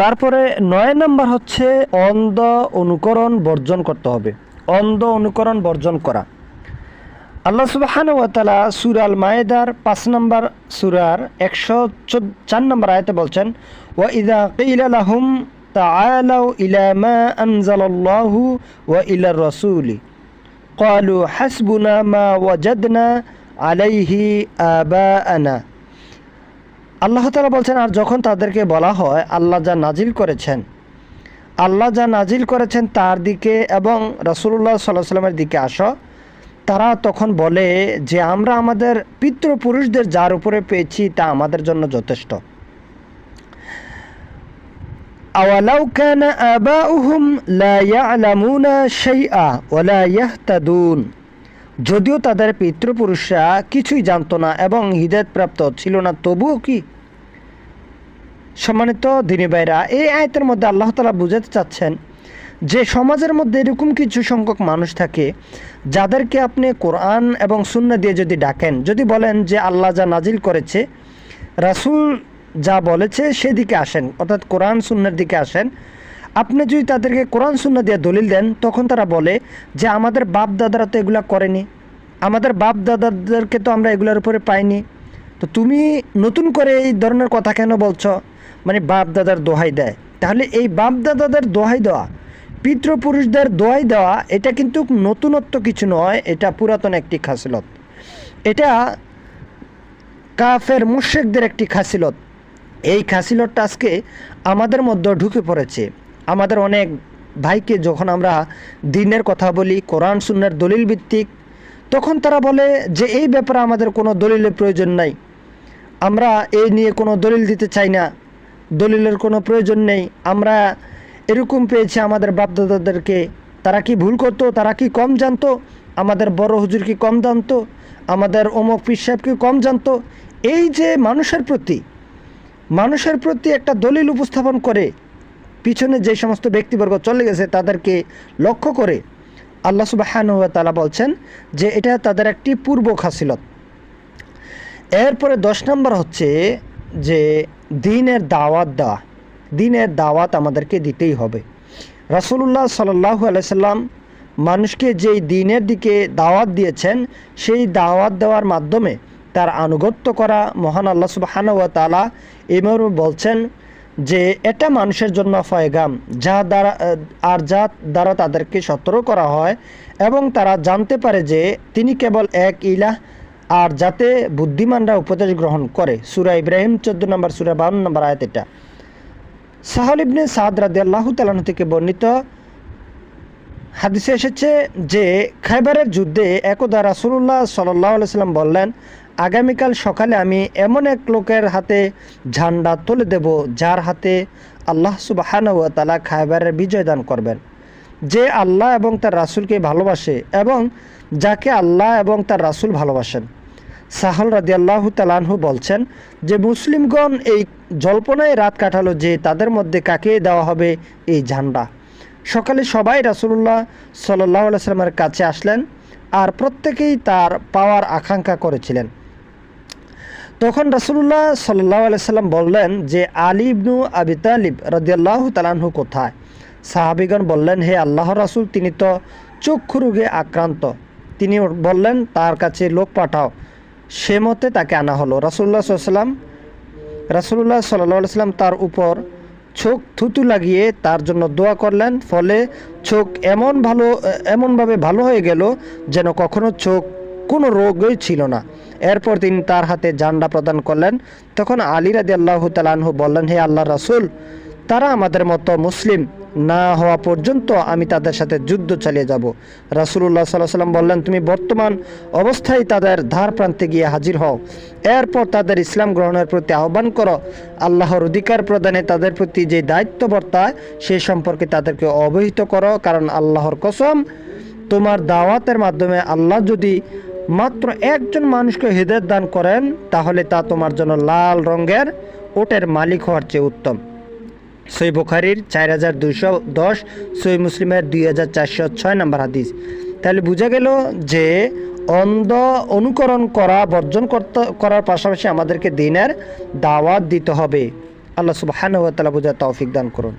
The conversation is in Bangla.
তারপরে নয় নাম্বার হচ্ছে অন্ধ অনুকরণ বর্জন করতে হবে অন্ধ অনুকরণ বর্জন করা আল্লাহ সুবাহান ওয়াতালা সুর আল মায়েদার পাঁচ নম্বর সুরার একশো চার নম্বর আয়তে বলছেন ওয়া ইদা কিলা লাহুম তাআলাউ ইলা মা আনজালাল্লাহু ওয়া ইলা রাসূলি قالوا حسبنا ما وجدنا عليه آباءنا আল্লাহ তালা বলছেন, আর যখন তাদেরকে বলা হয়, আল্লাহ যা নাজিল করেছেন, আল্লাহ যা নাজিল করেছেন তার দিকে এবং রসুল্লাহ সাল্লাহ সাল্লামের দিকে আসো, তারা তখন বলে যে, আমরা আমাদের পিতৃপুরুষদের যার উপরে পেয়েছি, তা আমাদের জন্য যথেষ্ট। যদিও তাদের পিতৃপুরুষরা কিছুই জানতো না এবং হৃদয়ত প্রাপ্ত ছিল না, তবুও কি সম্মানিত দিনী ভাইরা, এই আয়তের মধ্যে আল্লাহ তালা বুঝাতে চাচ্ছেন যে সমাজের মধ্যে এরকম কিছু সংখ্যক মানুষ থাকে যাদেরকে আপনি কোরআন এবং শূন্য দিয়ে যদি ডাকেন, যদি বলেন যে আল্লাহ যা নাজিল করেছে, রাসূল যা বলেছে সেদিকে আসেন, অর্থাৎ কোরআন শূন্যের দিকে আসেন, আপনি যদি তাদেরকে কোরআন শূন্য দিয়ে দলিল দেন, তখন তারা বলে যে আমাদের বাপ দাদারা তো এগুলা করেনি, আমাদের বাপ দাদাদেরকে তো আমরা এগুলোর উপরে পাইনি। তো তুমি নতুন করে এই ধরনের কথা কেন বলছো? মানে বাপ দাদার দোহাই দেয়। তাহলে এই বাপ দাদাদের দোহাই দেওয়া, পিতৃপুরুষদের দোহাই দেওয়া, এটা কিন্তু নতুনত্ব কিছু নয়, এটা পুরাতন একটি খাসিলত। এটা কাফের মুশেকদের একটি খাসিলত। এই খাসিলতটা আজকে আমাদের মধ্যে ঢুকে পড়েছে। আমাদের অনেক ভাইকে যখন আমরা দিনের কথা বলি, কোরআন, সুন্নার দলিল ভিত্তিক, তখন তারা বলে যে এই ব্যাপারে আমাদের কোনো দলিলের প্রয়োজন নাই। আমরা এই নিয়ে কোনো দলিল দিতে চাই না। দলিলের কোনো প্রয়োজন নেই। আমরা এরকম পেয়েছি আমাদের বাপদাদাদেরকে। তারা কি ভুল করতো? তারা কি কম জানতো? আমাদের বড় হুজুর কি কম জানতো? আমাদের অমুক পীর সাহেব কি কম জানতো? এই যে মানুষের প্রতি মানুষের প্রতি একটা দলিল উপস্থাপন করে, পিছনে যে সমস্ত ব্যক্তিবর্গ চলে গেছে, তাদেরকে লক্ষ্য করে আল্লাহ সুবাহান তালা বলছেন যে এটা তাদের একটি পূর্ব খাসিলত এরপরে দশ নম্বর হচ্ছে যে দিনের দাওয়াত দেওয়া দিনের দাওয়াত আমাদেরকে দিতেই হবে। রাসুল্লাহ সাল্লাহ আলাইসাল্লাম মানুষকে যেই দিনের দিকে দাওয়াত দিয়েছেন, সেই দাওয়াত দেওয়ার মাধ্যমে তার আনুগত্য করা মহান আল্লাহ সুবাহান ওয়া তালা বলছেন যে এটা মানুষের জন্য ফয়গাম, যা দ্বারা, আর যা দ্বারা তাদেরকে সতর্ক করা হয় এবং তারা জানতে পারে যে তিনি কেবল এক ইলাহ আর যাতে বুদ্ধিমানরা উপদেশ গ্রহণ করে। সুরা ইব্রাহিম, চোদ্দ নম্বর সুরা, বাউন্ন নম্বর আয়াত এটা। সাহল ইবনে সাদ রাদি আল্লাহ তালান থেকে বর্ণিত হাদিসে এসেছে যে, খাইবারের যুদ্ধে একদা রাসুল্লাহ সাল্লাহ সাল্লাম বললেন, আগামীকাল সকালে আমি এমন এক লোকের হাতে ঝান্ডা তুলে দেব, যার হাতে আল্লাহ সুবাহান তালা খাইবারের বিজয় দান করবেন। যে আল্লাহ এবং তার রাসুলকে ভালোবাসে এবং যাকে আল্লাহ এবং তার রাসুল ভালোবাসেন। সাহল রাদি আল্লাহ তালানহু বলছেন যে, মুসলিমগণ এই জল্পনায় রাত কাটালো যে তাদের মধ্যে কাকে দেওয়া হবে এই ঝান্ডা? সকালে সবাই রাসুল্লাহ সাল্লাহ সাল্লামের কাছে আসলেন আর প্রত্যেকেই তার পাওয়ার আকাঙ্ক্ষা করেছিলেন। তখন রাসুল্লাহ সাল্লাহ সাল্লাম বললেন যে, আলী ইবনু আবি তালিব রদিয়াল্লাহ তালানহু কোথায়? সাহাবিগণ বললেন, হে আল্লাহ রাসুল, তিনি তো চক্ষু রোগে আক্রান্ত। তিনি বললেন, তার কাছে লোক পাঠাও। সে মতে তাকে আনা হলো। রাসুল্লাহ সাল্লাম রাসুল্লাহ সাল্লাহ সাল্লাম তার উপর চোখ থুতু লাগিয়ে তার জন্য দোয়া করলেন। ফলে চোখ এমন ভালো, এমনভাবে ভালো হয়ে গেল যেন কখনো চোখ কোনো রোগই ছিল না। এরপর তিনি তার হাতে জান্ডা প্রদান করলেন। তখন আলী রাদি আল্লাহ তালানহু বললেন, হে আল্লাহ রাসুল তারা আমাদের মতো মুসলিম না হওয়া পর্যন্ত আমি তাদের সাথে যুদ্ধ চালিয়ে যাব। রাসুল্লাহ সাল্লাহ সাল্লাম বললেন, তুমি বর্তমান অবস্থায় তাদের ধার প্রান্তে গিয়ে হাজির হও। এরপর তাদের ইসলাম গ্রহণের প্রতি আহ্বান করো। আল্লাহর অধিকার প্রদানে তাদের প্রতি যে দায়িত্ব বর্তায় সে সম্পর্কে তাদেরকে অবহিত করো, কারণ আল্লাহর কসম, তোমার দাওয়াতের মাধ্যমে আল্লাহ যদি মাত্র একজন মানুষকে হৃদয় দান করেন, তাহলে তা তোমার জন্য লাল রঙের ওটের মালিক হওয়ার চেয়ে উত্তম। সই বোখারির চার হাজার দুইশো দশ, সই মুসলিমের দুই হাজার চারশো ছয় নম্বর হাদিস। তাহলে বোঝা গেল যে অন্ধ অনুকরণ করা, বর্জন করতে, করার পাশাপাশি আমাদেরকে দিনের দাওয়াত দিতে হবে। আল্লাহ সুবাহানুয়াতালা বোঝা তৌফিক দান করুন।